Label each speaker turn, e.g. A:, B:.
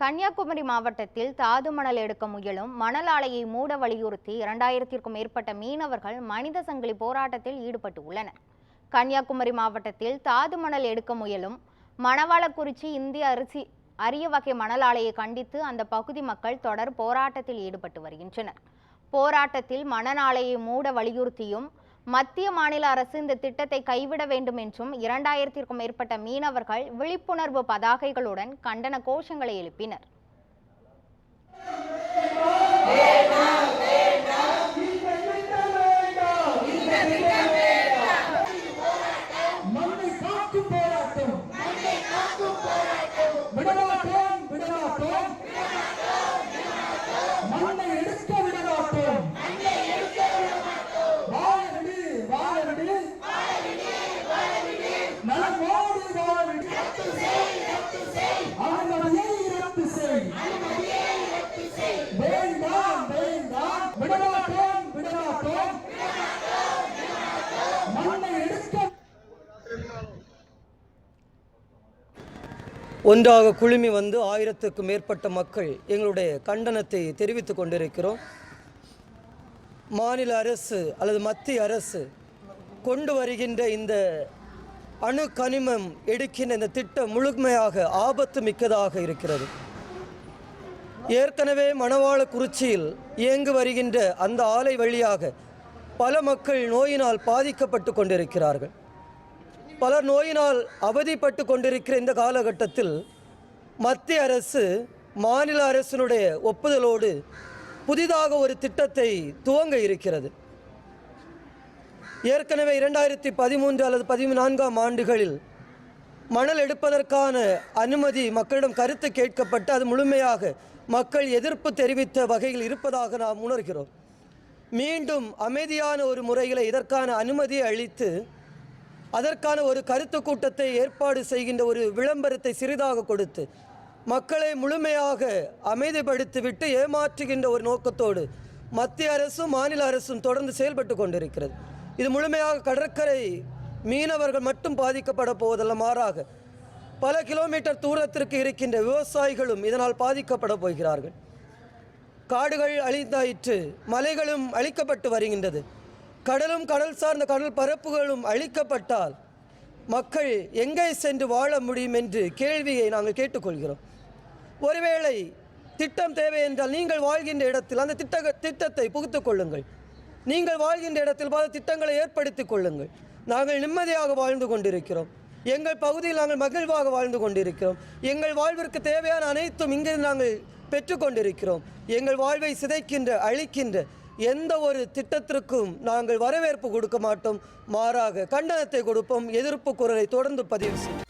A: கன்னியாகுமரி மாவட்டத்தில் தாது மணல் எடுக்க முயலும் மணல் ஆலையை மூட வலியுறுத்தி இரண்டாயிரத்திற்கும் மேற்பட்ட மீனவர்கள் மனித சங்கிலி போராட்டத்தில் ஈடுபட்டு உள்ளனர். கன்னியாகுமரி மாவட்டத்தில் தாது மணல் எடுக்க முயலும் மணவாளக்குறிச்சி இந்திய அரிசி அரிய வகை மணல் ஆலையை கண்டித்து அந்த பகுதி மக்கள் தொடர் போராட்டத்தில் ஈடுபட்டு வருகின்றனர். போராட்டத்தில் மணல் ஆலையை மூட வலியுறுத்தியும் மத்திய மாநில அரசு இந்த திட்டத்தை கைவிட வேண்டும் என்றும் இரண்டாயிரத்திற்கும் மேற்பட்ட மீனவர்கள் விழிப்புணர்வு பதாகைகளுடன் கண்டன கோஷங்களை எழுப்பினர்.
B: மண்ணை
C: ஒன்றாக குழுமி வந்து ஆயிரத்துக்கும் மேற்பட்ட மக்கள் எங்களுடைய கண்டனத்தை தெரிவித்துக் கொண்டிருக்கிறோம். மாநில அரசு அல்லது மத்திய அரசு கொண்டு வருகின்ற இந்த அணு கனிமம் எடுக்கின்ற இந்த திட்டம் முழுமையாக ஆபத்து மிக்கதாக இருக்கிறது. ஏற்கனவே மணவாளக்குறிச்சியில் இயங்கு வருகின்ற அந்த ஆலை வழியாக பல மக்கள் நோயினால் பாதிக்கப்பட்டு கொண்டிருக்கிறார்கள். பலர் நோயினால் அவதிப்பட்டு கொண்டிருக்கிற இந்த காலகட்டத்தில் மத்திய அரசு மாநில அரசினுடைய ஒப்புதலோடு புதிதாக ஒரு திட்டத்தை துவங்க இருக்கிறது. ஏற்கனவே இரண்டாயிரத்தி பதிமூன்று அல்லது பதினான்காம் ஆண்டுகளில் மணல் எடுப்பதற்கான அனுமதி மக்களிடம் கருத்து கேட்கப்பட்டு அது முழுமையாக மக்கள் எதிர்ப்பு தெரிவித்த வகையில் இருப்பதாக நாம் உணர்கிறோம். மீண்டும் அமைதியான ஒரு முறையில் இதற்கான அனுமதியை அளித்து அதற்கான ஒரு கருத்து கூட்டத்தை ஏற்பாடு செய்கின்ற ஒரு விளம்பரத்தை சிறிதாக கொடுத்து மக்களை முழுமையாக அமைதிப்படுத்திவிட்டு ஏமாற்றுகின்ற ஒரு நோக்கத்தோடு மத்திய அரசும் மாநில அரசும் தொடர்ந்து செயல்பட்டு கொண்டிருக்கிறது. இது முழுமையாக கடற்கரை மீனவர்கள் மட்டும் பாதிக்கப்பட போவதல்ல மாறாக பல கிலோமீட்டர் தூரத்திற்கு இருக்கின்ற விவசாயிகளும் இதனால் பாதிக்கப்பட போகிறார்கள். காடுகள் அழிந்தாயிற்று மலைகளும் அழிக்கப்பட்டு வருகின்றது. கடலும் கடல் சார்ந்த கடல் பரப்புகளும் அழிக்கப்பட்டால் மக்கள் எங்கே சென்று வாழ முடியும் என்று கேள்வியை நாங்கள் கேட்டுக்கொள்கிறோம். ஒருவேளை திட்டம் தேவை என்றால் நீங்கள் வாழ்கின்ற இடத்தில் அந்த திட்ட திட்டத்தை புகுத்துக் கொள்ளுங்கள். நீங்கள் வாழ்கின்ற இடத்தில் பல திட்டங்களை ஏற்படுத்திக் கொள்ளுங்கள். நாங்கள் நிம்மதியாக வாழ்ந்து கொண்டிருக்கிறோம். எங்கள் பகுதியில் நாங்கள் மகிழ்வாக வாழ்ந்து கொண்டிருக்கிறோம். எங்கள் வாழ்விற்கு தேவையான அனைத்தும் இங்கே நாங்கள் பெற்றுக்கொண்டிருக்கிறோம் எங்கள் வாழ்வை சிதைக்கின்ற அழிக்கின்ற எந்த ஒரு திட்டத்திற்கும் நாங்கள் வரவேற்பு கொடுக்க மாட்டோம். மாறாக கண்டனத்தை கொடுப்போம். எதிர்ப்பு குரலை தொடர்ந்து பதிவு செய்யும்